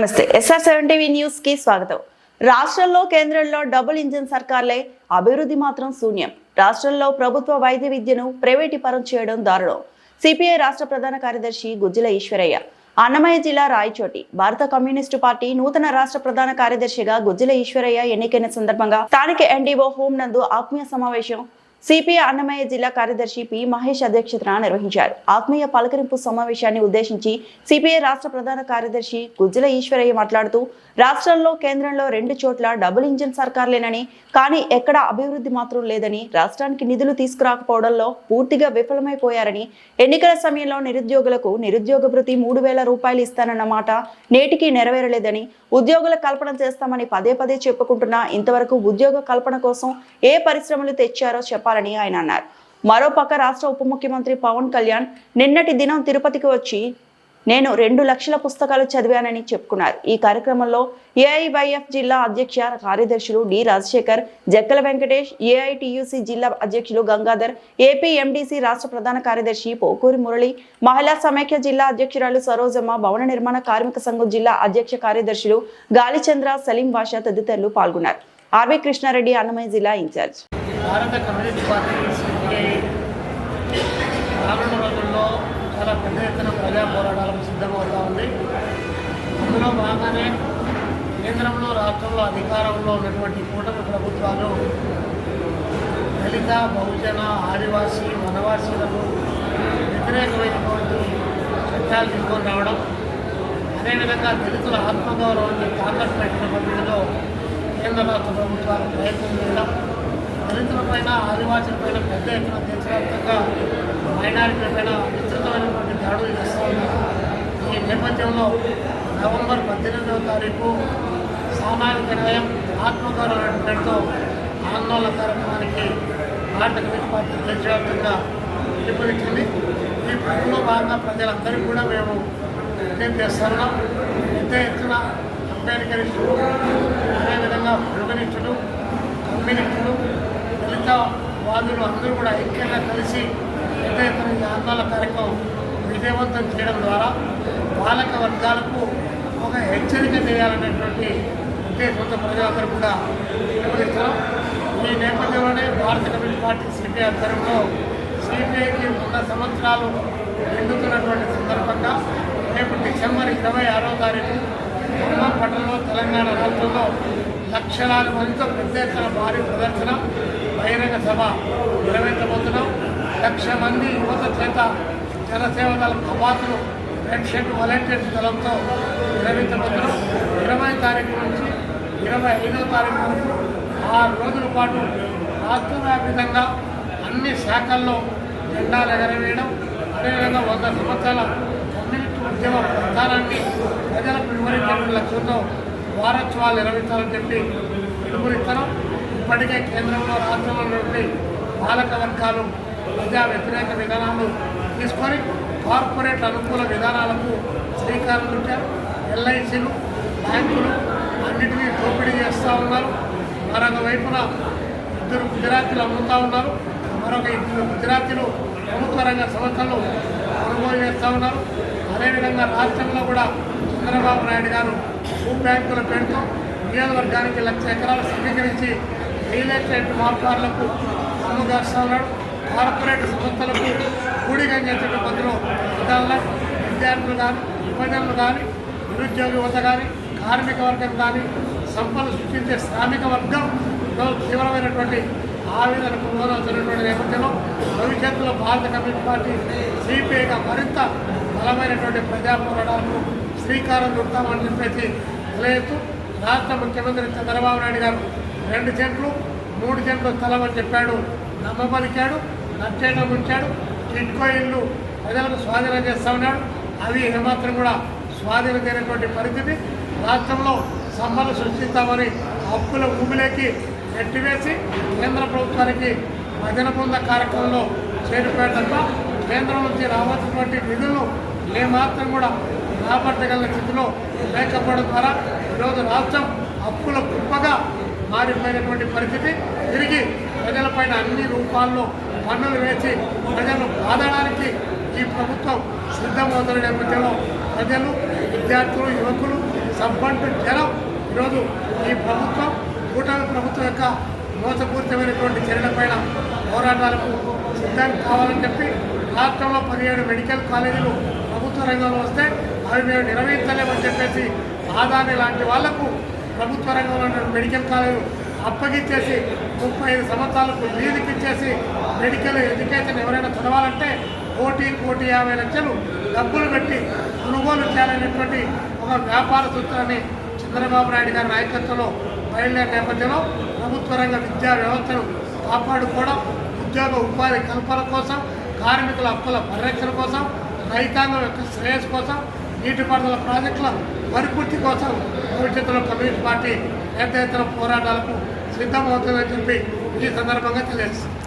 నమస్తే. SR seven TV న్యూస్కి స్వాగతం. రాష్ట్రంలో కేంద్రంలో డబుల్ ఇంజిన్ సర్కార్లే అభివృద్ధి మాత్రం శూన్యం. రాష్ట్రంలో ప్రభుత్వ వైద్య విద్యను ప్రైవేటీపరం చేయడం దారుణం. సిపిఐ రాష్ట్ర ప్రధాన కార్యదర్శి గుజ్జల ఈశ్వరయ్య అన్నమయ్య జిల్లా రాయచోటి భారత కమ్యూనిస్టు పార్టీ నూతన రాష్ట్ర ప్రధాన కార్యదర్శిగా గుజ్జల ఈశ్వరయ్య ఎన్నికైన సందర్భంగా స్థానిక ఎన్డీఓ హోం నందు ఆత్మీయ సమావేశం సిపిఐ అన్నమయ్య జిల్లా కార్యదర్శి పి మహేష్ అధ్యక్షతన నిర్వహించారు. ఆత్మీయ పలకరింపు సమావేశాన్ని ఉద్దేశించి సిపిఐ రాష్ట్ర ప్రధాన కార్యదర్శి గుజ్జల ఈశ్వరయ్య మాట్లాడుతూ రాష్ట్రంలో కేంద్రంలో రెండు చోట్ల డబుల్ ఇంజిన్ సర్కార్లేనని కానీ ఎక్కడ అభివృద్ధి మాత్రం లేదని రాష్ట్రానికి నిధులు తీసుకురాకపోవడంలో పూర్తిగా విఫలమైపోయారని ఎన్నికల సమయంలో నిరుద్యోగులకు నిరుద్యోగ భృతి మూడు వేల రూపాయలు ఇస్తానన్న మాట నేటికి నెరవేరలేదని ఉద్యోగుల కల్పన చేస్తామని పదే పదే చెప్పుకుంటున్నా ఇంతవరకు ఉద్యోగ కల్పన కోసం ఏ పరిశ్రమలు తెచ్చారో చెప్పాలని ఆయన అన్నారు. మరోపక్క రాష్ట్ర ఉప ముఖ్యమంత్రి పవన్ కళ్యాణ్ నిన్నటి దినం తిరుపతికి వచ్చి నేను రెండు లక్షల పుస్తకాలు చదివానని చెప్పుకున్నారు. ఈ కార్యక్రమంలో ఏఐవైఎఫ్ జిల్లా అధ్యక్ష కార్యదర్శులు డి రాజశేఖర్ జక్కల వెంకటేష్ ఏఐటియుసి జిల్లా అధ్యక్షులు గంగాధర్ ఏపీ ఎండిసి రాష్ట్ర ప్రధాన కార్యదర్శి పోకూరి మురళి మహిళా సమైక్య జిల్లా అధ్యక్షురాలు సరోజమ్మ భవన నిర్మాణ కార్మిక సంఘం జిల్లా అధ్యక్ష కార్యదర్శులు గాలిచంద్ర సలీం బాషా తదితరులు పాల్గొన్నారు. ఆర్వి కృష్ణారెడ్డి అన్నమయ్య జిల్లా ఇన్ఛార్జ్. భారత కమ్యూనిస్ట్ పార్టీ సిపిఐ రానున్న రోజుల్లో చాలా పెద్ద ఎత్తున ప్రజా పోరాటాలకు సిద్ధమవుతా ఉంది. అందులో భాగంగానే కేంద్రంలో రాష్ట్రంలో అధికారంలో ఉన్నటువంటి కూటమి ప్రభుత్వాలు దళిత బహుజన ఆదివాసీ వనవాసీలకు వ్యతిరేకమైనటువంటి చట్టాలు తీసుకొని రావడం అదేవిధంగా దళితుల ఆత్మగౌరవాన్ని తాకట్టు పెట్టిన పద్ధతిలో కేంద్ర రాష్ట్ర ప్రభుత్వాలు ప్రయత్నం చేయడం దళితులపైన ఆదివాసులపైన పెద్ద ఎత్తున దేశవ్యాప్తంగా మైనారిటీలపైన విస్తృతమైనటువంటి దాడులు చేస్తూ ఉన్నారు ఈ నేపథ్యంలో నవంబర్ పద్దెనిమిదవ తారీఖు సామాజిక న్యాయం ఆత్మకారుల పేరుతో ఆందోళన కార్యక్రమానికి భారత కమ్యూనిస్ట్ పార్టీ దేశవ్యాప్తంగా పిలుపునిచ్చింది. ఈ పనుల్లో భాగంగా ప్రజలందరికీ కూడా మేము విజ్ఞప్తి చేస్తున్నాం పెద్ద ఎత్తున అంబేద్కరిస్టులు అదేవిధంగా హ్యూమనిస్టులు కమ్యూనిస్టులు వాదులు అందరూ కూడా ఐక్యంగా కలిసి పెద్ద ఎత్తున ఈ ఆందోళన కార్యక్రమం విజయవంతం చేయడం ద్వారా పాలక వర్గాలకు ఒక హెచ్చరిక చేయాలనేటువంటి ఉద్దేశంతో ప్రజలందరూ కూడా పిలుపునిస్తున్నాం ఈ నేపథ్యంలోనే భారత కమ్యూనిస్ట్ పార్టీ సిపిఐ ఆధ్వర్యంలో సిపిఐకి వంద సంవత్సరాలు నిండుతున్నటువంటి సందర్భంగా రేపు డిసెంబర్ ఇరవై ఆరో తారీఖు ఖమ్మం పట్టణంలో తెలంగాణ రాష్ట్రంలో లక్షలాది మందితో పెద్ద ఎత్తున భారీ ప్రదర్శన బహిరంగ సభ నిర్వహించబోతున్నాం. లక్ష మంది యువత చేత జనసేవ దళ కవాతులు రెడ్ షర్ట్ వాలంటీర్స్ దళంతో నిర్వహించబోతున్నాం. ఇరవై తారీఖు నుంచి ఇరవై ఐదో తారీఖు వరకు ఆరు రోజుల పాటు రాష్ట్రవ్యాప్తంగా అన్ని శాఖల్లో జెండాలు ఎగరవేయడం అదేవిధంగా వంద సంవత్సరాల కమ్యూనిస్ట్ ఉద్యమ ప్రస్థానాన్ని ప్రజలకు వివరించే లక్ష్యంతో వారోత్సవాలు నిర్వహించాలని చెప్పి పిలుపునిస్తున్నాం. ఇప్పటికే కేంద్రంలో రాష్ట్రంలో నుండి పాలక వర్గాలు ప్రజా వ్యతిరేక విధానాలు తీసుకొని కార్పొరేట్ అనుకూల విధానాలకు శ్రీకారం చుట్టారు. ఎల్ఐసీలు బ్యాంకులు అన్నింటినీ దోపిడీ చేస్తూ ఉన్నారు. మరొక వైపున ఇద్దరు గుజరాతీలు అమ్ముతూ ఉన్నారు. మరొక ఇద్దరు గుజరాతీలు ప్రభుత్వ రంగ సంస్థలు కొనుగోలు చేస్తూ ఉన్నారు. అదేవిధంగా రాష్ట్రంలో కూడా చంద్రబాబు నాయుడు గారు భూ బ్యాంకుల పేరుతో నియోజకవర్గానికి లక్ష ఎకరాలు సమీకరించి రియల్ ఎస్టేట్ వ్యాపారులకు అమ్ముగాస్తూ కార్పొరేట్ సంస్థలకు కూడిగం చేసిన పద్ధతిలో విధానంలో విద్యార్థులు కానీ యువజనులు కానీ నిరుద్యోగ యువత కానీ కార్మిక వర్గం కానీ సంపదలు సృష్టించే శ్రామిక వర్గం ఈరోజు తీవ్రమైనటువంటి ఆవేదనకు లోనవుతున్నటువంటి నేపథ్యంలో భవిష్యత్తులో భారత కమ్యూనిస్ట్ పార్టీ సిపిఐగా మరింత బలమైనటువంటి ప్రజా పోరాటాలకు శ్రీకారం చుడతామని చెప్పేసి తెలియజేస్తూ రాష్ట్ర ముఖ్యమంత్రి చంద్రబాబు నాయుడు గారు రెండు చెట్లు మూడు సెంట్లు స్థలం అని చెప్పాడు. నమ్మబలికాడు నచ్చేయడం ఉంచాడు టిట్కో ఇల్లు ప్రజలకు స్వాధీనం చేస్తా ఉన్నాడు. అవి ఏమాత్రం కూడా స్వాధీనం పరిస్థితి. రాష్ట్రంలో సమ్మలు సృష్టిస్తామని అప్పుల ఊబిలోకి ఎట్టివేసి కేంద్ర ప్రభుత్వానికి భజన బృంద కార్యక్రమంలో చేరిపోయాడు తప్ప కేంద్రం నుంచి రావాల్సినటువంటి నిధులను ఏమాత్రం కూడా రాబట్టగల స్థితిలో లేకపోవడం ద్వారా ఈరోజు రాష్ట్రం అప్పుల కుప్పగా మారిపోయినటువంటి పరిస్థితి. తిరిగి ప్రజలపైన అన్ని రూపాల్లో పన్నులు వేసి ప్రజలను బాధడానికి ఈ ప్రభుత్వం సిద్ధమవుతున్న నేపథ్యంలో ప్రజలు విద్యార్థులు యువకులు సంబంధ జనం ఈరోజు ఈ ప్రభుత్వం కూటమి ప్రభుత్వం యొక్క మోసపూరితమైనటువంటి చర్యలపైన పోరాటాలకు సిద్ధం కావాలని చెప్పి రాష్ట్రంలో పదిహేడు మెడికల్ కాలేజీలు ప్రభుత్వ రంగంలో వస్తే అవి మేము నిర్వహించలేమని చెప్పేసి ఆదాని లాంటి వాళ్ళకు ప్రభుత్వ రంగంలో ఉన్న మెడికల్ కాలేజ్ అప్పగిచ్చేసి ముప్పై ఐదు సంవత్సరాలకు లీజుకిచ్చేసి మెడికల్ ఎడ్యుకేషన్ ఎవరైనా చదవాలంటే కోటి కోటి యాభై లక్షలు డబ్బులు పెట్టి కొనుగోలు చేయాలనేటువంటి ఒక వ్యాపార సూత్రాన్ని చంద్రబాబు నాయుడు గారి నాయకత్వంలో బయలుదేరిన నేపథ్యంలో ప్రభుత్వ రంగ విద్యా వ్యవస్థను కాపాడుకోవడం ఉద్యోగ ఉపాధి కల్పన కోసం కార్మికుల హక్కుల పరిరక్షణ కోసం రైతాంగం యొక్క శ్రేయస్సు కోసం నీటిపారుదల ప్రాజెక్టుల పరిపూర్తి కోసం భవిష్యత్తులో కమ్యూనిస్ట్ పార్టీ పెద్ద ఎత్తున పోరాటాలకు సిద్ధమవుతుందని చెప్పి ఈ సందర్భంగా తెలియజేస్తుంది